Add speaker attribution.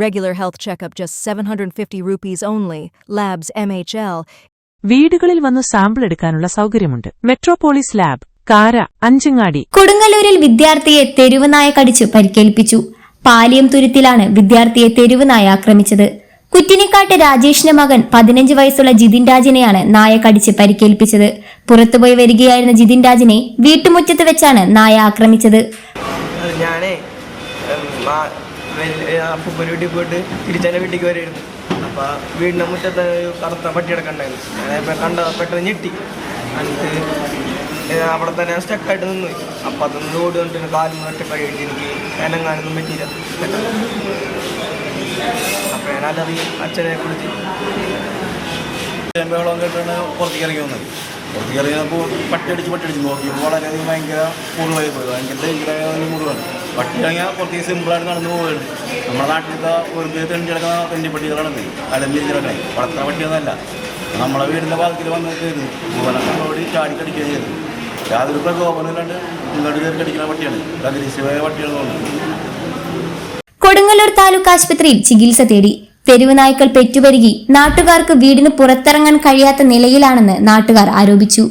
Speaker 1: Regular health checkup just 750 rupees only. Labs MHL.
Speaker 2: വീടുകളിൽ വന്ന് sample എടുക്കാനുള്ള സൗകര്യമുണ്ട്. മെട്രോപോളിസ് ലാബ് കാര അഞ്ചങ്ങാടി.
Speaker 3: കൊടുങ്ങല്ലൂരിൽ വിദ്യാർത്ഥിയെ തെരുവുനായ കടിച്ച് കടിച്ചു പരിക്കേൽപ്പിച്ചു. പാലിയം തുരുത്തിലാണ് വിദ്യാർത്ഥിയെ തെരുവുനായ ആക്രമിച്ചത്. കുറ്റിനിക്കാട്ട് രാജേഷിന്റെ മകൻ പതിനഞ്ച് വയസ്സുള്ള ജിതിൻ രാജിനെയാണ് നായ കടിച്ച് പരിക്കേൽപ്പിച്ചത്. പുറത്തുപോയി വരികയായിരുന്ന ജിതിൻ രാജിനെ വീട്ടുമുറ്റത്ത് വെച്ചാണ് നായ ആക്രമിച്ചത്.
Speaker 4: ഞാനേ അപ്പൂപ്പന്റെ വീട്ടിൽ പോയിട്ട് തിരിച്ചെന്റെ വീട്ടിലേക്ക് വരുമായിരുന്നു അപ്പോൾ വീടിന്റെ മുറ്റത്ത് കറുത്ത പട്ടി കിടക്കണ്ടായിരുന്നു കണ്ട പെട്ടെന്ന് ഞെട്ടി. എന്നിട്ട് അവിടെ തന്നെ സ്റ്റക്കായിട്ട് നിന്ന്. അപ്പം അതൊന്ന് ഓടി വന്നിട്ട് കാലും ഒറ്റ കഴിയിട്ട് എനിക്ക് എനങ്ങാനൊന്നും പറ്റിയില്ല. അപ്പം ഞാനത് അച്ഛനെ കുറിച്ച്
Speaker 5: ബഹളം കേട്ടാണ് പുറത്തേക്ക് ഇറങ്ങി വന്നത്. പുറത്തേക്ക് പട്ടിയടിച്ച് പട്ടി അടിച്ച് നോക്കിയപ്പോൾ വളരെയധികം ഭയങ്കര മുറിവായി പോയി. ഭയങ്കര ഭയങ്കര മുറിവാണ്. പട്ടി ഇറങ്ങിയാൽ പുറത്തേക്ക് സിമ്പിളായിട്ട് നടന്നു പോവുകയാണ്. നമ്മുടെ നാട്ടിലത്തെ ഒരു തെണ്ടി കിടക്കുന്ന തെണ്ടി പട്ടികളാണ് അലഞ്ഞിരിച്ച് കിടക്കണേ വളർത്തുന്ന പട്ടിയൊന്നുമല്ല. നമ്മളെ വീടിന്റെ ഭാഗത്തിൽ വന്ന് കയറുന്നു പൂവനോടി ചാടിക്കടിക്കുകയും ചെയ്തു. യാതൊരു പ്രകോപനമില്ലാണ്ട് ഇങ്ങോട്ട് കയറി കടിക്കുന്ന പട്ടിയാണ്. അഗ്രസീവായ പട്ടിയാണെന്ന് തോന്നുന്നത്
Speaker 3: കൊടുങ്ങല്ലൂർ താലൂക്ക് ആശുപത്രിയിൽ ചികിത്സ തേടി തെരുവ് നായ്ക്കൾ പെറ്റുപെരുകി നാട്ടുകാർക്ക് വീടിന് പുറത്തിറങ്ങാൻ കഴിയാത്ത നിലയിലാണെന്ന് നാട്ടുകാർ ആരോപിച്ചു